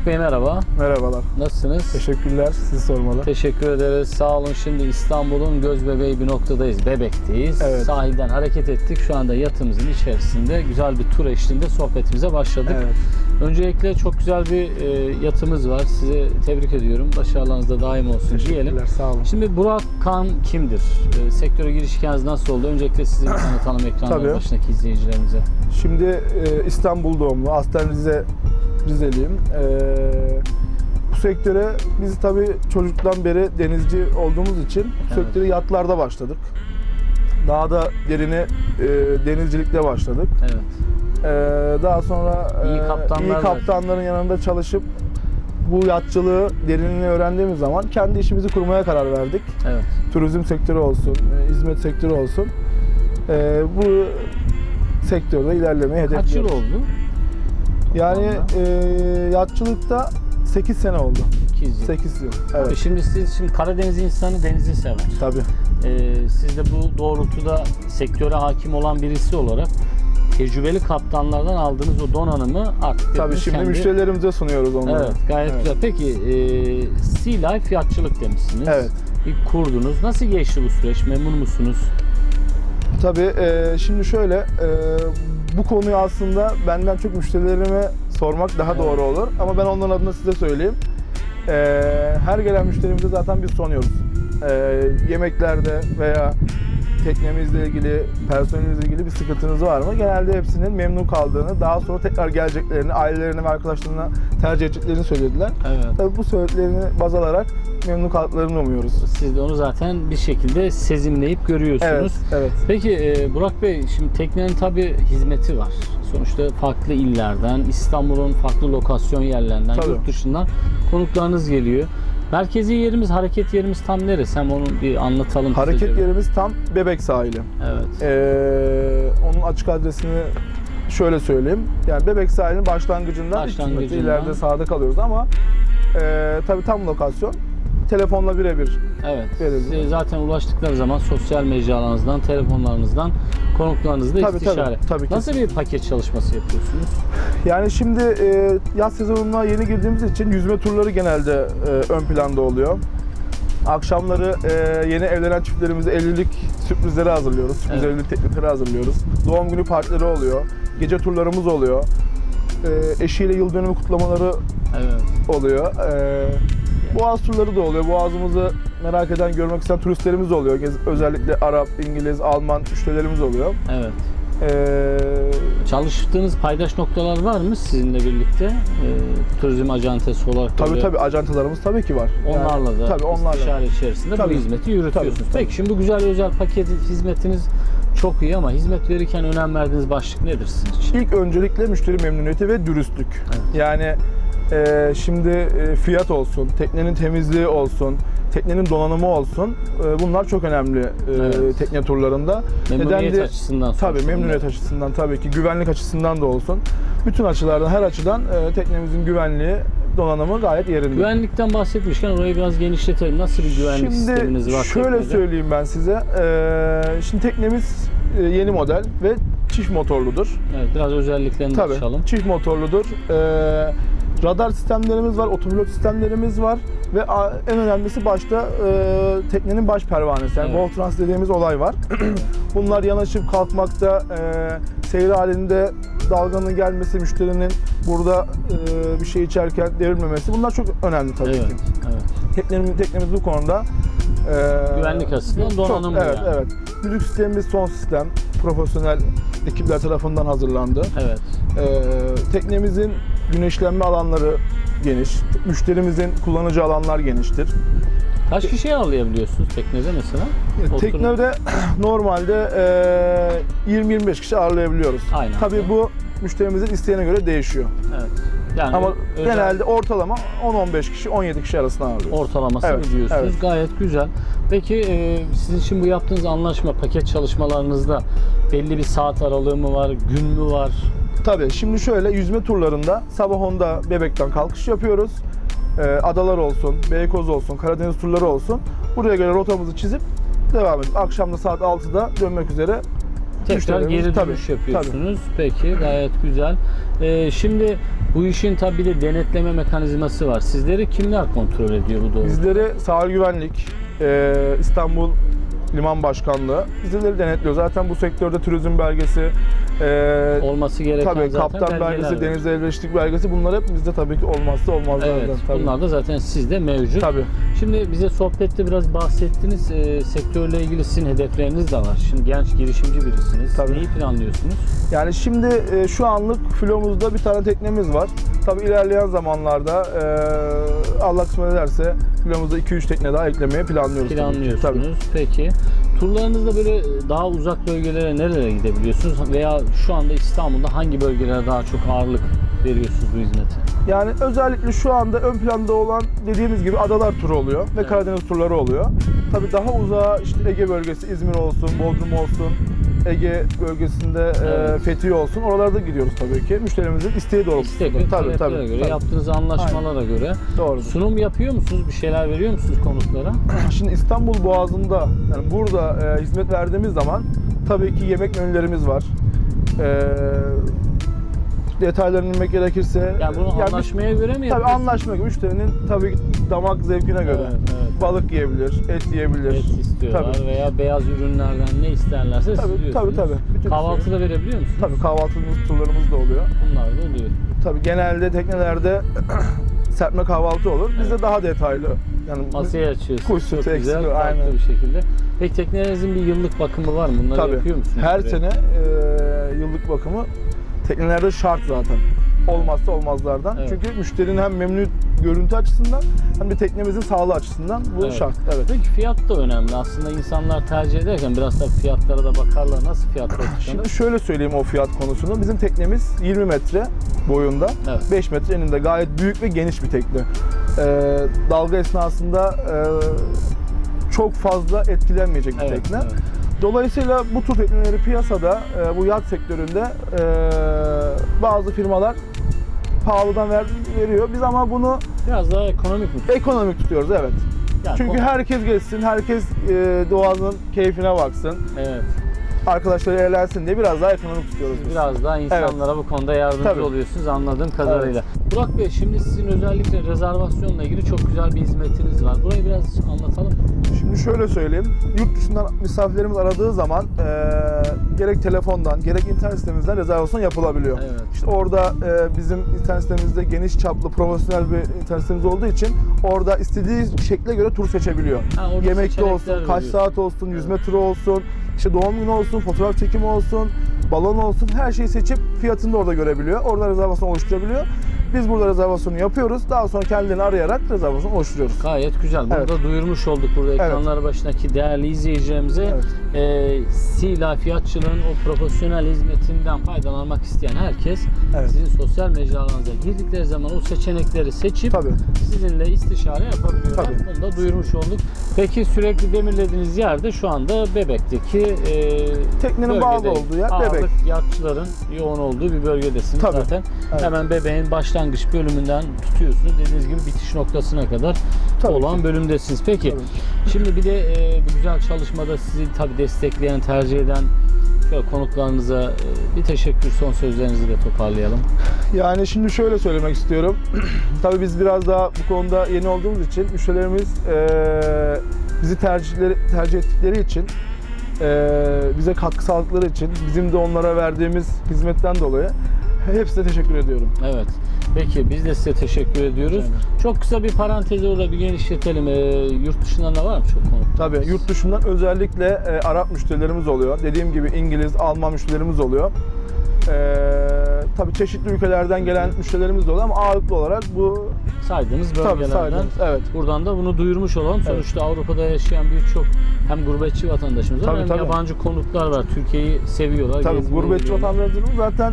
Burak Bey merhaba. Merhabalar. Nasılsınız? Teşekkürler. Sizi sormalı. Teşekkür ederiz. Sağ olun. Şimdi İstanbul'un göz bebeği bir noktadayız. Bebek'teyiz. Evet. Sahilden hareket ettik. Şu anda yatımızın içerisinde güzel bir tur eşliğinde sohbetimize başladık. Evet. Öncelikle çok güzel bir e, yatımız var. Sizi tebrik ediyorum. Başarılarınız da daim olsun diyelim. Teşekkürler. Sağ olun. Şimdi Burak Kan kimdir? E, sektöre giriş hikayeniz nasıl oldu? Öncelikle sizi tanıtalım ekranların Tabii. başındaki izleyicilerimize. Şimdi e, İstanbul doğumlu. Aslen Rize Rizeliyim. E, bu sektöre biz tabii çocuktan beri denizci olduğumuz için bu Evet. sektöre yatlarda başladık. Daha da derini e, denizcilikle başladık. Evet. E, daha sonra e, İyi kaptanlar iyi var. kaptanların yanında çalışıp bu yatçılığı derinliğini öğrendiğimiz zaman kendi işimizi kurmaya karar verdik. Evet. turizm sektörü olsun, e, hizmet sektörü olsun. E, bu sektörde ilerlemeyi Kaç yıl hedefliyoruz. oldu? Yani e, yatçılıkta 8 sene oldu. 2 yıl. 8 yıl. Evet. Şimdi siz şimdi Karadeniz insanı denizi sever. Tabii. Ee, siz de bu doğrultuda sektöre hakim olan birisi olarak tecrübeli kaptanlardan aldığınız o donanımı artık Tabii şimdi kendi- müşterilerimize sunuyoruz onları. Evet gayet Evet. güzel. Peki e, Sea Life yatçılık demişsiniz. Evet. İlk kurdunuz. Nasıl geçti bu süreç? Memnun musunuz? Tabii e, şimdi şöyle e, bu konuyu aslında benden çok müşterilerime sormak daha Evet. doğru olur. Ama ben onların adına size söyleyeyim. E, her gelen müşterimize zaten biz sunuyoruz. E, yemeklerde veya teknemizle ilgili, personelimizle ilgili bir sıkıntınız var mı? Genelde hepsinin memnun kaldığını, daha sonra tekrar geleceklerini, ailelerine ve arkadaşlarına tercih edeceklerini söylediler. Evet. Tabii bu söylediklerini baz alarak memnun kaldıklarını umuyoruz. Siz de onu zaten bir şekilde sezimleyip görüyorsunuz. Evet, evet. Peki e, Burak Bey şimdi teknenin tabi hizmeti var. Sonuçta farklı illerden, İstanbul'un farklı lokasyon yerlerinden, Tabii. yurt dışından konuklarınız geliyor. Merkezi yerimiz, hareket yerimiz tam neresi? Hem onu bir anlatalım. Hareket kısaca. yerimiz tam Bebek sahili. Evet. Ee, onun açık adresini şöyle söyleyeyim. Yani Bebek sahilinin başlangıcından, Başlangıcından. ileride sağda kalıyoruz ama e, tabii tam lokasyon telefonla birebir. Evet. Size zaten ulaştıkları zaman sosyal mecralarınızdan, telefonlarınızdan konuklarınızla Tabii, istişare. tabii, tabii, Nasıl bir paket çalışması yapıyorsunuz? Yani şimdi e, yaz sezonuna yeni girdiğimiz için yüzme turları genelde e, ön planda oluyor. Akşamları e, yeni evlenen çiftlerimize evlilik sürprizleri hazırlıyoruz. Sürpriz Evet. evlilik teklifleri hazırlıyoruz. Doğum günü partileri oluyor. Gece turlarımız oluyor. E, eşiyle yıl dönümü kutlamaları Evet. oluyor. Ee, Boğaz turları da oluyor. Boğazımızı merak eden, görmek isteyen turistlerimiz de oluyor. Özellikle Arap, İngiliz, Alman müşterilerimiz oluyor. Evet. Ee, Çalıştığınız paydaş noktalar var mı sizinle birlikte? Ee, turizm acentesi olarak tabii böyle tabii ajantalarımız tabii ki var. Yani, Onlarla da tabii onlarla. istişare içerisinde Tabii. bu hizmeti yürütüyorsunuz. Tabii, tabii. Peki şimdi bu güzel özel paket hizmetiniz çok iyi ama hizmet verirken önem verdiğiniz başlık nedir sizin için? İlk öncelikle müşteri memnuniyeti ve dürüstlük. Evet. Yani e, şimdi e, fiyat olsun, teknenin temizliği olsun, teknenin donanımı olsun. e, bunlar çok önemli e, Evet. tekne turlarında. Memnuniyet Neden de- açısından Tabii memnuniyet açısından tabii ki güvenlik açısından da olsun. Bütün açılardan her açıdan e, teknemizin güvenliği, donanımı gayet yerinde. Güvenlikten bahsetmişken orayı biraz genişletelim. Nasıl bir güvenlik sisteminiz var? Şimdi şöyle teknede? söyleyeyim ben size. E, şimdi teknemiz e, yeni model ve çift motorludur. Evet, biraz özelliklerini Tabii açalım. çift motorludur. E, radar sistemlerimiz var, otopilot sistemlerimiz var ve en önemlisi başta e, teknenin baş pervanesi. Yani Evet. Voltrans dediğimiz olay var. Bunlar yanaşıp kalkmakta, e, seyir halinde dalganın gelmesi, müşterinin burada e, bir şey içerken devrilmemesi bunlar çok önemli tabii Evet, ki. evet. Teknemiz, teknemiz bu konuda e, Güvenlik açısından çok- donanımlı Evet, yani. evet. Müzik sistemimiz son sistem. Profesyonel ekipler tarafından hazırlandı. Evet. E, teknemizin güneşlenme alanları geniş. Müşterimizin kullanıcı alanlar geniştir. Kaç kişi ağırlayabiliyorsunuz teknede mesela? Oturun. Teknede normalde e, 20-25 kişi ağırlayabiliyoruz. Aynen. Tabii bu müşterimizin isteğine göre değişiyor. Evet. Yani Ama özel- genelde ortalama 10-15 kişi, 17 kişi arasında ağırlıyoruz. ortalaması Evet, biliyorsunuz. evet. Gayet güzel. Peki e, sizin için bu yaptığınız anlaşma, paket çalışmalarınızda belli bir saat aralığı mı var, gün mü var? Tabii şimdi şöyle yüzme turlarında sabah 10'da Bebek'ten kalkış yapıyoruz. Ee, adalar olsun, Beykoz olsun, Karadeniz turları olsun. Buraya göre rotamızı çizip devam ediyoruz. Akşam da saat 6'da dönmek üzere Tekrar geri tabii, dönüş yapıyorsunuz. Peki gayet güzel. Ee, şimdi bu işin tabii bir de denetleme mekanizması var. Sizleri kimler kontrol ediyor bu doğru? Bizleri sahil güvenlik, e, İstanbul Liman Başkanlığı bizleri denetliyor. Zaten bu sektörde turizm belgesi, e, Olması gereken tabii zaten kaptan belgesi, deniz elverişlik belgesi bunlar hep bizde tabii ki olmazsa olmazlardan. Evet, tabii. bunlar da zaten sizde mevcut. Tabii. Şimdi bize sohbette biraz bahsettiniz. Ee, sektörle ilgili sizin hedefleriniz de var. Şimdi genç girişimci birisiniz. Tabii. Neyi planlıyorsunuz? Yani şimdi e, şu anlık filomuzda bir tane teknemiz var. Tabii ilerleyen zamanlarda e, Allah kısmet ederse filomuzda 2-3 tekne daha eklemeyi planlıyoruz. Planlıyorsunuz. Tabii. Peki. Turlarınızda böyle daha uzak bölgelere nerelere gidebiliyorsunuz? Veya şu anda İstanbul'da hangi bölgelere daha çok ağırlık veriyorsunuz bu hizmete? Yani özellikle şu anda ön planda olan dediğimiz gibi adalar turu oluyor ve Evet. Karadeniz turları oluyor. Tabii daha uzağa işte Ege bölgesi, İzmir olsun, Bodrum olsun, Ege bölgesinde e, Evet. Fethiye olsun. Oralarda gidiyoruz tabii ki. Müşterimizin isteği doğrultusunda. İstek tabii, tabii, göre, tabii. yaptığınız anlaşmalara göre. Doğru. Sunum yapıyor musunuz? Bir şeyler veriyor musunuz konuklara? Şimdi İstanbul Boğazı'nda yani burada e, hizmet verdiğimiz zaman tabii ki yemek menülerimiz var. E, detaylarını bilmek gerekirse Yani bunu yani biz- anlaşmaya göre mi Tabii yapıyorsunuz? anlaşma gibi müşterinin tabii damak zevkine göre. Evet, evet. Balık yiyebilir, et yiyebilir. Et istiyorlar Tabii. veya beyaz ürünlerden ne isterlerse Tabii, siz tabii, tabii. Bütün Kahvaltı da verebiliyor musunuz? Tabii kahvaltımız, turlarımız da oluyor. Bunlar da oluyor. Tabii genelde teknelerde serpme kahvaltı olur. Bizde daha detaylı. Yani Masaya açıyorsunuz. Kuş Çok sütü güzel, eksik, farklı aynen. bir şekilde. Peki teknelerinizin bir yıllık bakımı var mı? Bunları tabii. yapıyor musunuz? Her buraya? sene e, yıllık bakımı teknelerde şart zaten. Olmazsa olmazlardan. Evet. Çünkü müşterinin hem memnun görüntü açısından hem de teknemizin sağlığı açısından bu Evet. şart. Evet. Peki fiyat da önemli. Aslında insanlar tercih ederken biraz da fiyatlara da bakarlar. Nasıl fiyatlar tutanır? Şimdi şöyle söyleyeyim o fiyat konusunu. Bizim teknemiz 20 metre boyunda, Evet. 5 metre eninde gayet büyük ve geniş bir tekne. Ee, dalga esnasında e, çok fazla etkilenmeyecek bir Evet, tekne. evet. Dolayısıyla bu tür tekneleri piyasada, e, bu yat sektöründe e, bazı firmalar pahalıdan ver, veriyor. Biz ama bunu Biraz daha ekonomik mi? ekonomik tutuyoruz evet. Yani Çünkü herkes geçsin, herkes e, doğanın keyfine baksın, Evet. Arkadaşları eğlensin diye biraz daha ekonomik tutuyoruz biz. Biraz daha insanlara bu konuda yardımcı Tabii. oluyorsunuz anladığım kadarıyla. Burak Bey şimdi sizin özellikle rezervasyonla ilgili çok güzel bir hizmetiniz var. Burayı biraz anlatalım. Şimdi şöyle söyleyeyim. Yurt dışından misafirlerimiz aradığı zaman eee, gerek telefondan gerek internet sitemizden rezervasyon yapılabiliyor. Evet. İşte orada eee, bizim internet sitemizde geniş çaplı profesyonel bir internet sitemiz olduğu için orada istediği şekle göre tur seçebiliyor. Ha, Yemekli olsun, kaç saat olsun, yüzme turu olsun, işte doğum günü olsun, fotoğraf çekimi olsun, balon olsun her şeyi seçip fiyatını da orada görebiliyor. Orada rezervasyon oluşturabiliyor. Biz burada rezervasyonu yapıyoruz. Daha sonra kendilerini arayarak rezervasyon oluşturuyoruz. Gayet güzel. Bunu Evet. da duyurmuş olduk burada ekranlar başındaki değerli izleyicilerimize. Ee, Sila Fiyatçılığın o profesyonel hizmetinden faydalanmak isteyen herkes Evet. sizin sosyal mecralarınıza girdikleri zaman o seçenekleri seçip Tabii. sizinle istişare yapabiliyorlar. Tabii. Bunu da duyurmuş olduk. Peki sürekli demirlediğiniz yerde şu anda Bebek'teki e, Teknenin bağlı olduğu yer ağırlık Bebek. yatçıların yoğun olduğu bir bölgedesiniz Tabii. zaten. Evet. Hemen Bebek'in başlangıç bölümünden tutuyorsunuz. Dediğiniz gibi bitiş noktasına kadar Tabii olan ki. bölümdesiniz. Peki Tabii. şimdi bir de e, bu güzel çalışmada sizi tabii destekleyen, tercih eden şöyle konuklarınıza e, bir teşekkür son sözlerinizi de toparlayalım. Yani şimdi şöyle söylemek istiyorum. Tabii biz biraz daha bu konuda yeni olduğumuz için müşterilerimiz eee, bizi tercihleri tercih ettikleri için eee, bize katkı sağladıkları için bizim de onlara verdiğimiz hizmetten dolayı hepsine teşekkür ediyorum. Evet. Peki biz de size teşekkür ediyoruz. ederim. Çok kısa bir parantezi orada bir genişletelim. Ee, yurt dışından da var mı çok konuk? Tabii yurt dışından özellikle e, Arap müşterilerimiz oluyor. Dediğim gibi İngiliz, Alman müşterilerimiz oluyor. Eee tabii çeşitli ülkelerden gelen müşterilerimiz de oluyor ama ağırlıklı olarak bu Saydığınız tabii bölgelerden. saydığımız. Evet. Buradan da bunu duyurmuş olalım. Evet. Sonuçta Avrupa'da yaşayan birçok hem gurbetçi vatandaşımız var Tabii, hem tabii. yabancı konuklar var. Türkiye'yi seviyorlar. Tabii gurbetçi vatandaşlarımız zaten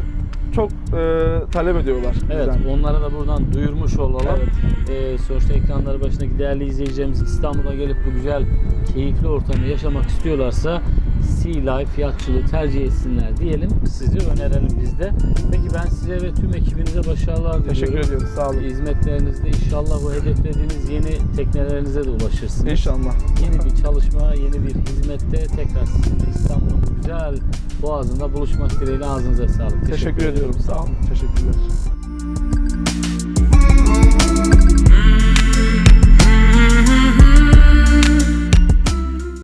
çok e, talep ediyorlar. Evet, bizden. onlara da buradan duyurmuş olalım. Evet. Ee, sonuçta ekranları başındaki değerli izleyicilerimiz İstanbul'a gelip bu güzel, keyifli ortamı yaşamak istiyorlarsa Life fiyatçılığı tercih etsinler diyelim. Sizi önerelim biz de. Peki ben size ve tüm ekibinize başarılar diliyorum. Teşekkür ediyoruz. Sağ olun. Hizmetlerinizde inşallah bu hedeflediğiniz yeni teknelerinize de ulaşırsınız. İnşallah. Yeni bir çalışma, yeni bir hizmette tekrar sizinle İstanbul'un bu güzel boğazında buluşmak dileğiyle ağzınıza sağlık. Teşekkür, ederim. ediyorum. Sağ olun. Teşekkürler.